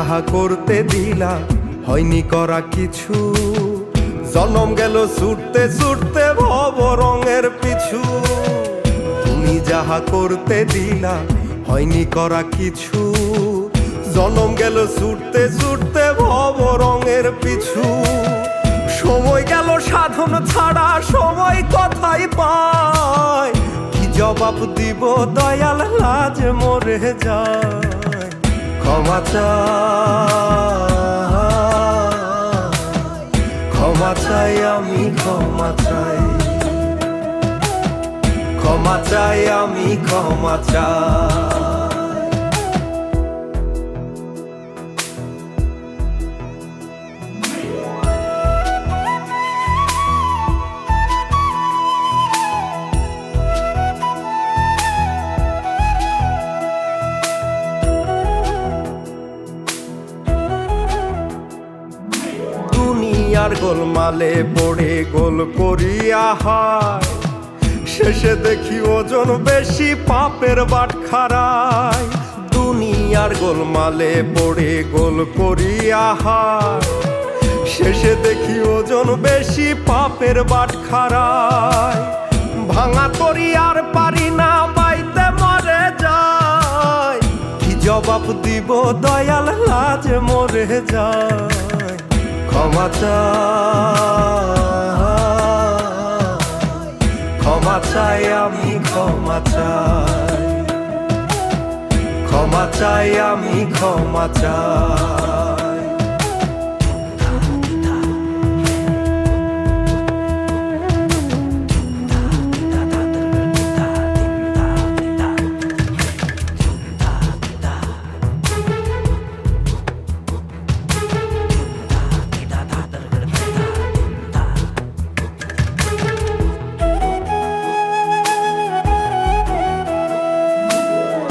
যাহা করতে দিলা, হয়নি করা কিছু। জনম গেল ছুটতে ছুটতে ভব রঙের পিছু। তুমি যাহা করতে দিলা, হয়নি করা কিছু। জনম গেল ছুটতে ছুটতে ভব রঙের পিছু। সময় গেল সাধন ছাড়া, সময় কথাই পায়। কি জবাব দিব দয়াল লাজ মরে যায় ক্ষমা ক্ষমা চাই আমি ক্ষমা চাই। ক্ষমা চাই আমি ক্ষমা চাই। দুনিয়ার গোলমালে পড়ে গোল করিয়া হায়। শেষে দেখি ওজন বেশি, পাপের বাট খারায় দুনিয়ার গোলমালে পড়ে গোল করিয়া হায়। শেষে দেখি ওজন বেশি, পাপের বাট খারায় ভাঙা তরি আর পারি না, বাইতে মরে যায়। কি জবাব দিব দয়াল লাজ মরে যায়। ক্ষমা চাই। ক্ষমা চাই আমি ক্ষমা চাই। ক্ষমা চাই আমি ক্ষমা চাই।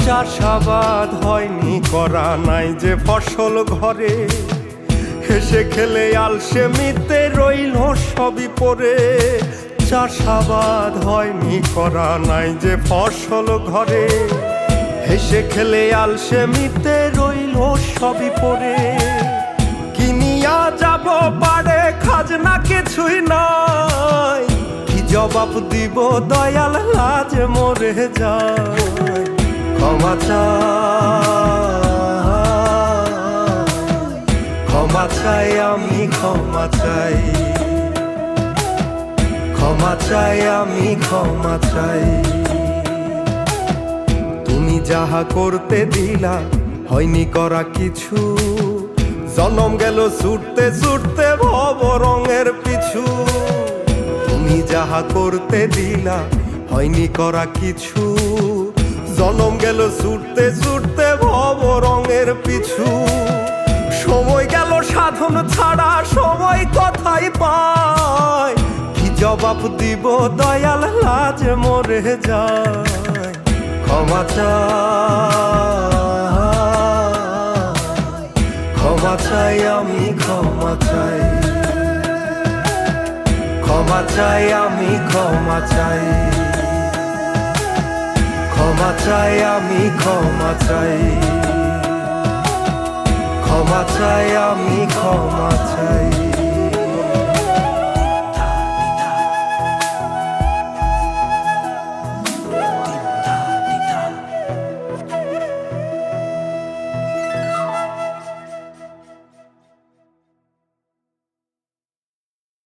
চাষাবাদ হয়নি, করা নাই যে ফসল ঘরে। হেসে খেলে আলসে মিতে রইল সবই পরে। চাষাবাদ হয়নি, করা নাই যে ফসল ঘরে। হেসে খেলে আলসে মিতে রইল সবই পরে। কিনিয়া যাব পারে খাজনা কিছুই নাই। কি জবাব দিব দয়াল লাজ মরে যায়। ক্ষমা চাই। ক্ষমা চাই, আমি ক্ষমা চাই। ক্ষমা চাই, আমি ক্ষমা চাই। তুমি যাহা করতে দিলা, হয়নি করা কিছু। জনম গেল ছুটতে ছুটতে, ভব রঙের পিছু। তুমি যাহা করতে দিলা, হয়নি করা কিছু। জনম গেল ছুটতে ছুটতে ভব রঙের পিছু। সময় গেল সাধন ছাড়া, সময় কথাই পায়। কি জবাব দিব দয়াল, লাজ মরে যায়। ক্ষমা চাই। ক্ষমা চাই, আমি ক্ষমা চাই। ক্ষমা চাই, আমি ক্ষমা চাই। চাই আমি ক্ষমা চাই। ক্ষমা চাই আমি ক্ষমা চাই।